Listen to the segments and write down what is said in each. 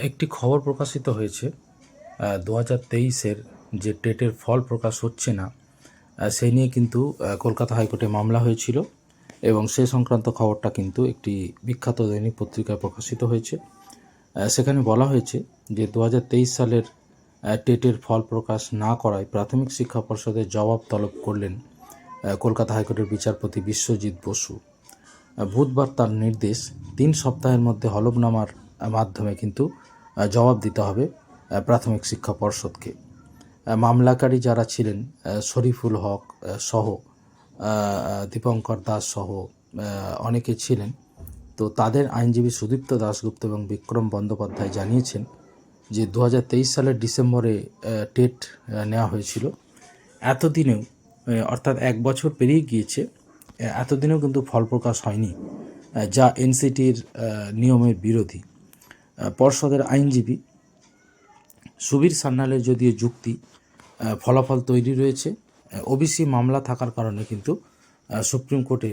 একটি খবর প্রকাশিত হয়েছে দু হাজার তেইশের যে টেটের ফল প্রকাশ হচ্ছে না সেই নিয়ে কিন্তু কলকাতা হাইকোর্টে মামলা হয়েছিল এবং সে সংক্রান্ত খবরটা কিন্তু একটি বিখ্যাত দৈনিক পত্রিকায় প্রকাশিত হয়েছে। সেখানে বলা হয়েছে যে দু হাজার তেইশ সালের টেটের ফল প্রকাশ না করায় প্রাথমিক শিক্ষা পর্ষদের জবাব তলব করলেন কলকাতা হাইকোর্টের বিচারপতি বিশ্বজিৎ বসু। বুধবার তার নির্দেশ তিন সপ্তাহের মধ্যে হলফনামার মাধ্যমে কিন্তু জবাব দিতে হবে প্রাথমিক শিক্ষা পর্ষদকে। মামলাকারী যারা ছিলেন শরীফুল হক সহ দীপঙ্কর দাস সহ অনেকে ছিলেন। তো তাদের আইনজীবী সুদীপ্ত দাশগুপ্ত এবং বিক্রম বন্দ্যোপাধ্যায় জানিয়েছেন যে দু হাজার তেইশ সালের ডিসেম্বরে টেট নেওয়া হয়েছিল। এতদিনেও অর্থাৎ এক বছর পেরিয়ে গিয়েছে এতদিনেও কিন্তু ফল প্রকাশ হয়নি যা এনসিটির নিয়মের বিরোধী। পর্ষদের আইনজীবী সুবীর সান্যালের যদিও যুক্তি ফলাফল তৈরি রয়েছে। ওবিসি মামলা থাকার কারণে কিন্তু সুপ্রিম কোর্টে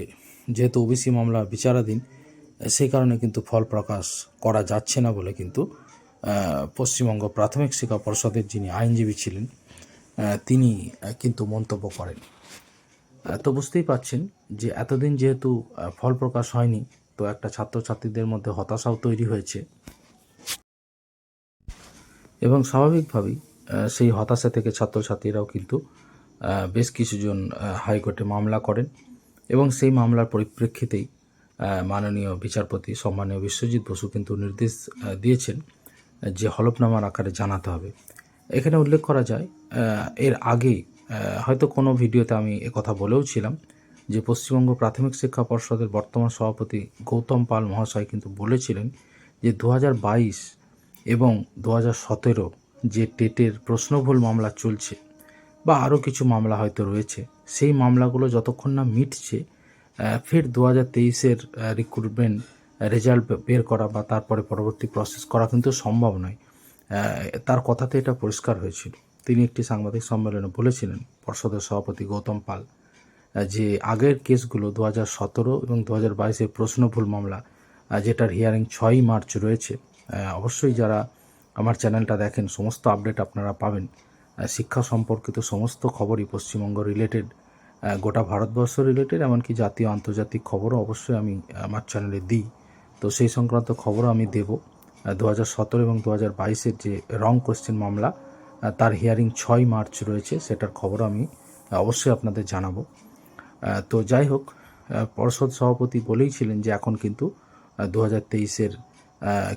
যেহেতু ওবিসি মামলা বিচারাধীন সেই কারণে কিন্তু ফল প্রকাশ করা যাচ্ছে না বলে কিন্তু পশ্চিমবঙ্গ প্রাথমিক শিক্ষা পর্ষদের যিনি আইনজীবী ছিলেন তিনি কিন্তু মন্তব্য করেন। তো বুঝতেই পাচ্ছেন যে এতদিন যেহেতু ফল প্রকাশ হয়নি, তো একটা ছাত্রছাত্রীদের মধ্যে হতাশাও তৈরি হয়েছে। এবং স্বাভাবিকভাবেই সেই হতাশা থেকে ছাত্রছাত্রীরাও কিন্তু বেশ কিছুজন হাইকোর্টে মামলা করেন এবং সেই মামলার পরিপ্রেক্ষিতেই মাননীয় বিচারপতি সম্মানীয় বিশ্বজিৎ বসু কিন্তু নির্দেশ দিয়েছেন, যে হলফনামার আকারে জানাতে হবে। এখানে উল্লেখ করা যায় এর আগে হয়তো কোনো ভিডিওতে আমি কথা বলেও ছিলাম যে পশ্চিমবঙ্গ প্রাথমিক শিক্ষা পর্ষদের বর্তমান সভাপতি গৌতম পাল মহাশয় কিন্তু বলেছিলেন যে দু হাজার বাইশ এবং দু সতেরো যে টেটের প্রশ্নভুল মামলা চলছে বা আরও কিছু মামলা হয়তো রয়েছে, সেই মামলাগুলো যতক্ষণ না মিটছে ফের দু হাজার তেইশের রিক্রুটমেন্ট রেজাল্ট বের করা বা তারপরে পরবর্তী প্রসেস করা কিন্তু সম্ভব নয়। তার কথাতে এটা পরিষ্কার হয়েছিল। তিনি একটি সাংবাদিক সম্মেলনে বলেছিলেন, পর্ষদের সভাপতি গৌতম পাল যে আগের কেসগুলো দু হাজার সতেরো এবং দু হাজার বাইশের প্রশ্নভুল মামলা যেটার হিয়ারিং ছয়ই মার্চ রয়েছে অবশ্যই যারা আমার চ্যানেলটা দেখেন, সমস্ত আপডেট আপনারা পাবেন। শিক্ষা সম্পর্কিত সমস্ত খবরই পশ্চিমবঙ্গ রিলেটেড গোটা ভারতবর্ষ রিলেটেড এমনকি জাতীয় আন্তর্জাতিক খবরও অবশ্যই আমি আমার চ্যানেলে দিই। তো সেই সংক্রান্ত খবরও আমি দেব। দু হাজার সতেরো এবং দু হাজার বাইশের যে রং কোশ্চেন মামলা তার হিয়ারিং ছয় মার্চ রয়েছে, সেটার খবরও আমি অবশ্যই আপনাদের জানাব। তো যাই হোক পর্ষদ সভাপতি বলেই ছিলেন যে এখন কিন্তু দু হাজার তেইশের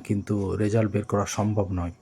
কিন্তু রেজাল্ট বের করা সম্ভব নয়।